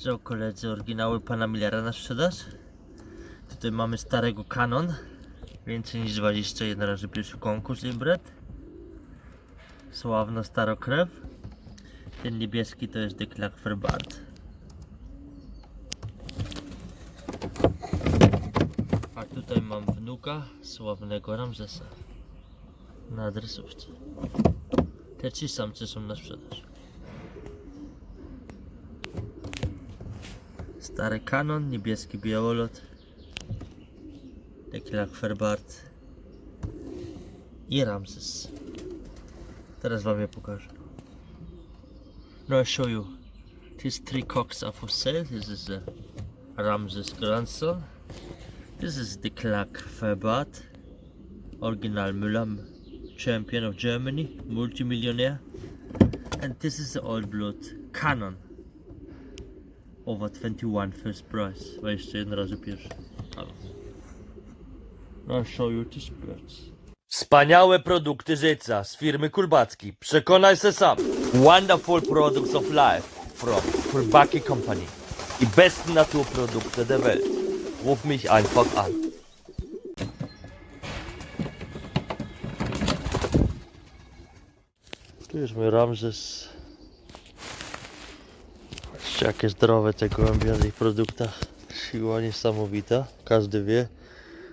Co koledzy, oryginały pana Millera na sprzedaż? Tutaj mamy starego Canon. Więcej niż 21 razy pierwszy konkurs Imbret. Sławna starokrew. Ten niebieski to jest Declark Verbart. A tutaj mam wnuka sławnego Ramzesa. Na adresówce. Te trzy samce są na sprzedaż. Stary kanon, niebieski białolot, Declark Verbart i Ramses. Teraz wam je pokażę. No, I'll show you. These three cocks are for sale. This is a Ramses grandson. This is Declark Verbart, original Müller champion of Germany, multimillionaire. And this is the old blood Canon. Over 21 first price. 21 razy pierwszy. I'll show you these birds. Wspaniałe produkty życia z firmy Kulbacki. Przekonaj się sam. Wonderful products of life from Kulbacki Company. Die besten Naturprodukte der Welt. Ruf mich einfach an. Tu jest mój Ramzes. Jakie zdrowe te gołębie na tych produktach. Siła niesamowita. Każdy wie,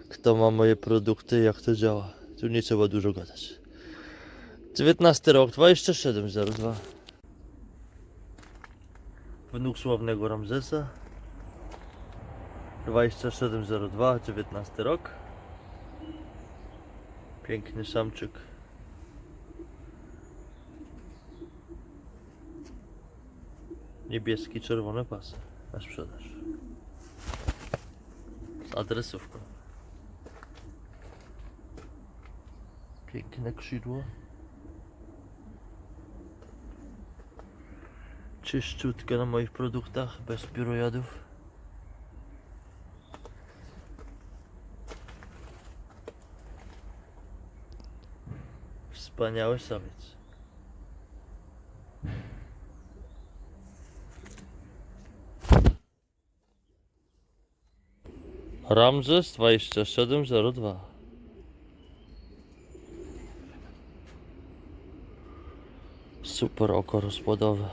kto ma moje produkty, jak to działa. Tu nie trzeba dużo gadać. 19 rok, 2702. Wnuk sławnego Ramzesa. 2702, 19 rok. Piękny samczyk. Niebieski, czerwone pasy na sprzedaż. Z adresówką. Piękne krzydło. Czyszczutkę na moich produktach, bez pirojadów. Wspaniały samiec. Ramzes 2702 Super oko rozpłodowe.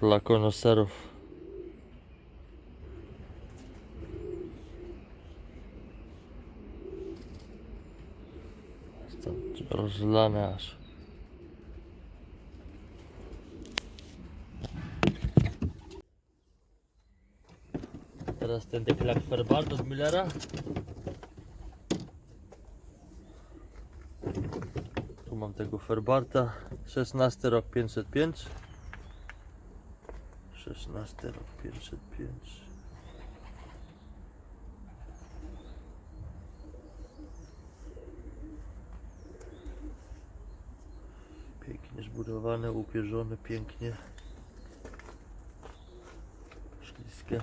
Dla konoserów. Rozlane aż Teraz ten deklak Ferbart od Millera. Tu mam tego Ferbarta. 16 rok 505. 16 rok 505. Pięknie zbudowane, upierzone, pięknie. Śliskie.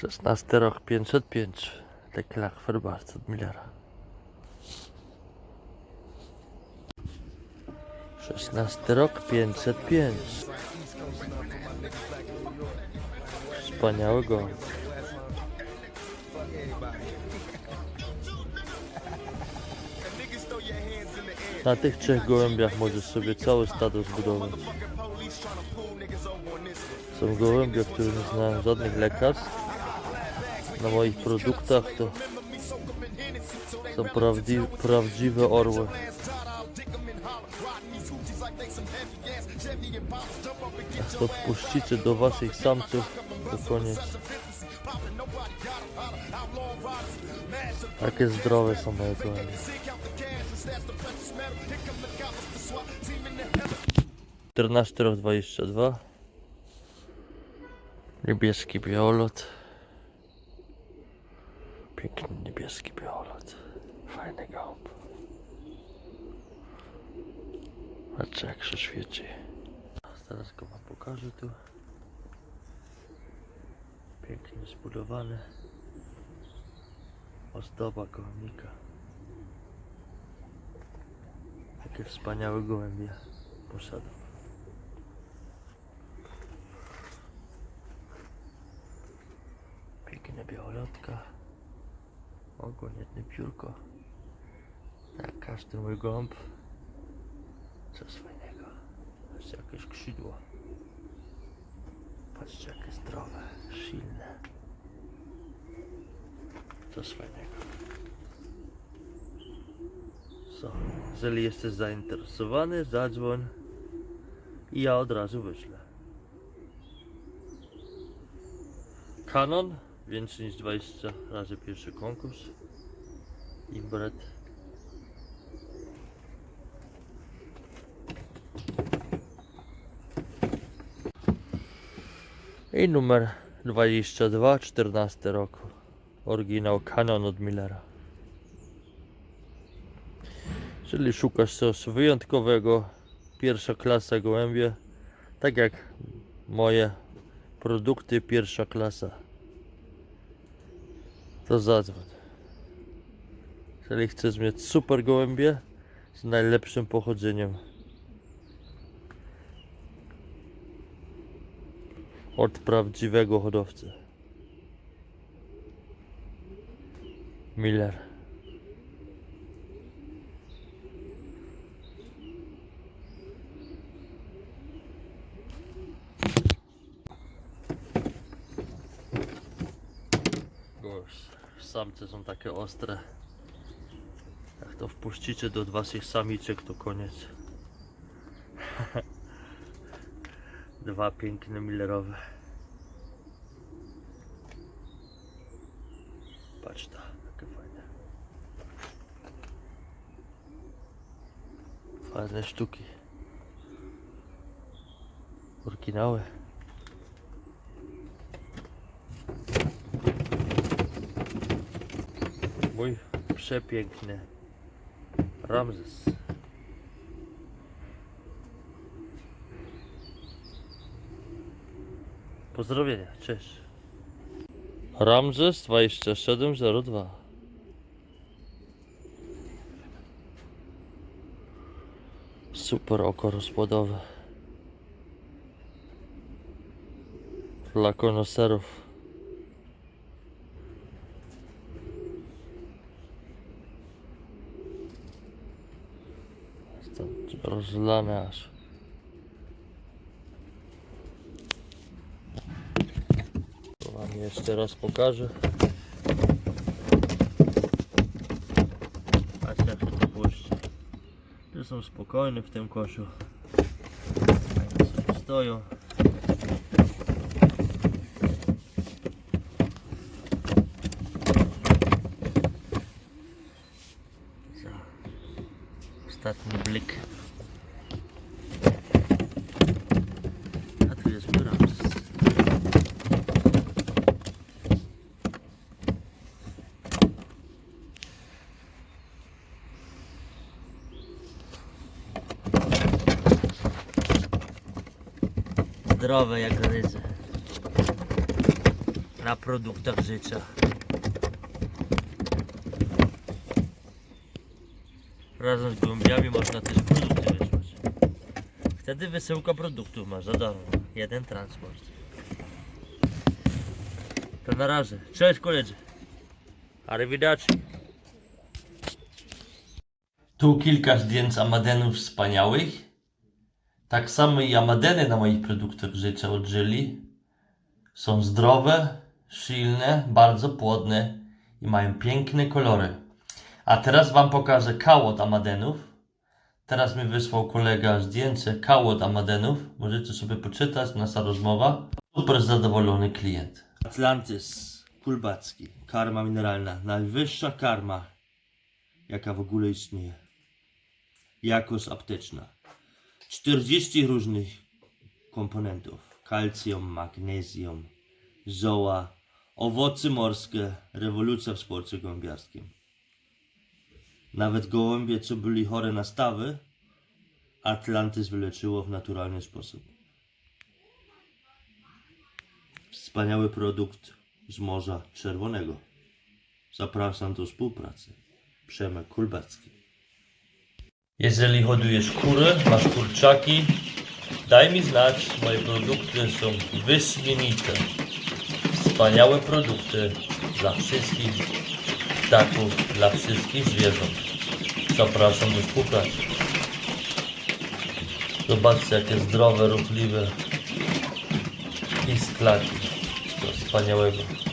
16 rok 505 Tekla Ferbarc od Millera. 16 rok 505 Wspaniałego Na tych trzech gołębiach możesz sobie cały status budować Są gołębie, których nie znają żadnych lekarstw. Na moich produktach to są prawdzi prawdziwe orły. Jak to wpuścicie do waszych samców, to koniec. Takie zdrowe są moje gołębie. 14 rok 22 Niebieski biolot Piękny niebieski biolot Fajny gołąb Patrzcie jak się świeci. Teraz go wam pokażę tu. Pięknie zbudowany. Ozdoba gołębnika. Jakie wspaniałe gołębie posiadam. Piękne białolotka. Ogon, jedno piórko. Tak, każdy mój gołąb. Coś fajnego. Jeszcze jakieś skrzydło. Patrzcie jakie zdrowe, silne. Coś fajnego. Co? Jeżeli jesteś zainteresowany, zadzwoń i ja od razu wyślę. Canon, więcej niż 20 razy pierwszy konkurs. Imbret. I numer 22, 14 roku. Oryginał Canon od Millera. Jeżeli szukasz coś wyjątkowego, pierwsza klasa gołębie, tak jak moje produkty pierwsza klasa, to zadzwoń. Jeżeli chcesz mieć super gołębie z najlepszym pochodzeniem, od prawdziwego hodowcy. Miller. Samce są takie ostre. Jak to wpuścicie do waszych samiczek, to koniec. Dwa piękne millerowe. Patrz to, jakie fajne. Fajne sztuki. Oryginały. Mój przepiękny Ramzes. Pozdrowienia, cześć. Ramzes 2702 Super oko rozpładowe Dla konoserów Jest to rozlane aż To wam jeszcze raz pokażę. Patrzcie jak to puszcza. Tu są spokojne w tym koszu. Stoją. Ostatni blik. A tu jest mój Ramzes. Zdrowe jak ryzy. Na produktach życia. Razem z gołębiami można też produkty wysłać. Wtedy wysyłka produktów masz za darmo. Jeden transport. To na razie. Cześć koledzy. Arrivederci. Tu kilka zdjęć amadenów wspaniałych. Tak samo i amadeny na moich produktach życia odżyli. Są zdrowe, silne, bardzo płodne i mają piękne kolory. A teraz Wam pokażę kałot amadenów. Teraz mi wysłał kolega zdjęcie kałot amadenów. Możecie sobie poczytać, nasza rozmowa. Super zadowolony klient. Atlantis, kulbacki, karma mineralna. Najwyższa karma, jaka w ogóle istnieje. Jakość apteczna. 40 różnych komponentów. Kalcjum, magnezjum, zoła, owoce morskie, rewolucja w sporcie gołębiarskim. Nawet gołębie, co byli chore na stawy, Atlantis wyleczyło w naturalny sposób. Wspaniały produkt z Morza Czerwonego. Zapraszam do współpracy. Przemek Kulbacki. Jeżeli hodujesz kury, masz kurczaki, daj mi znać. Moje produkty są wyśmienite. Wspaniałe produkty dla wszystkich ptaków, dla wszystkich zwierząt. Zapraszam do współpracy. Zobaczcie jakie zdrowe, ruchliwe i sklaki. To wspaniałego.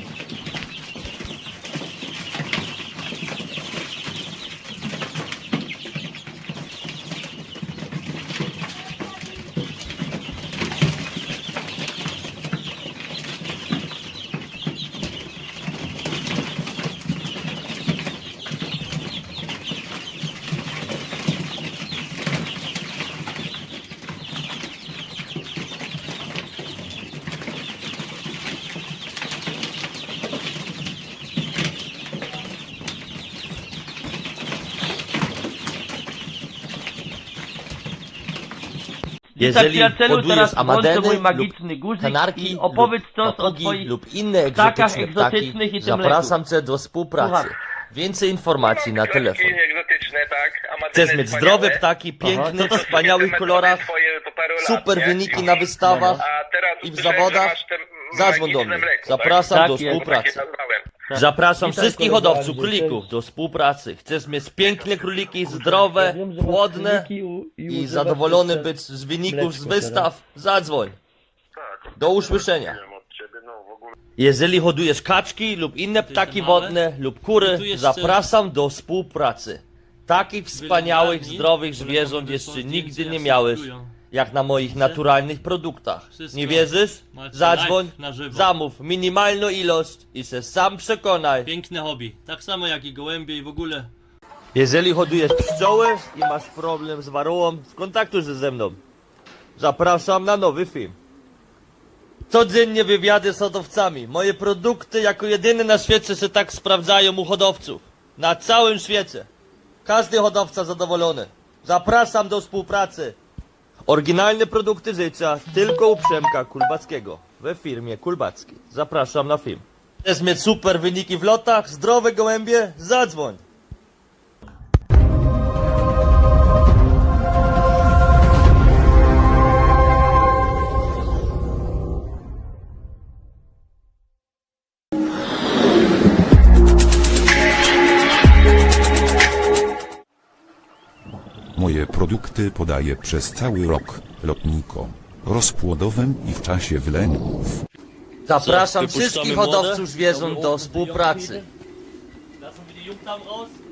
Jeżeli Jeżeli hodujesz hodujesz teraz amadeny mój magiczny guzik kanarki i opowiedz coś o twoich lub inne egzotyczne ptaki, egzotycznych i tym zapraszam Cię do współpracy. Słucham. Więcej informacji na telefon. Tak? Chcesz mieć zdrowe ptaki, piękne, w wspaniałych Metody kolorach, super wyniki na wystawach A teraz i w zawodach. Zadzwoń do mnie. mleko, Zapraszam Tak do. Tak? współpracy. Nazwałem. Zapraszam Witaj, wszystkich hodowców Andrzej, królików cześć. do współpracy. Chcesz mieć piękne króliki, zdrowe, Wiem, że masz króliki u- i i używasz zadowolony jeszcze być z wyników z mleczko wystaw? Zadzwoń. Tak. Do usłyszenia. No. Jeżeli hodujesz kaczki lub inne ptaki małe. wodne lub kury, I tu jeszcze- zapraszam do współpracy. Takich wspaniałych, zdrowych zwierząt jeszcze nigdy nie miałeś. Jak na moich naturalnych produktach. Wszystko Nie wierzysz? macie Zadzwoń, live na żywo. zamów minimalną ilość i się sam przekonaj. Piękne hobby. Tak samo jak i gołębie i w ogóle. Jeżeli hodujesz pszczoły i masz problem z warułą, skontaktuj się ze mną. Zapraszam na nowy film. Codziennie wywiady z hodowcami. Moje produkty jako jedyne na świecie się tak sprawdzają u hodowców. Na całym świecie. Każdy hodowca zadowolony. Zapraszam do współpracy. Oryginalne produkty życia tylko u Przemka Kulbackiego we firmie Kulbacki. Zapraszam na film. Chcesz mieć super wyniki w lotach, zdrowe gołębie? Zadzwoń. Produkty podaję przez cały rok, lotnikom, rozpłodowym i w czasie wylęgów. Zapraszam wszystkich hodowców zwierząt do współpracy. Lassen wir die Jungdamen raus.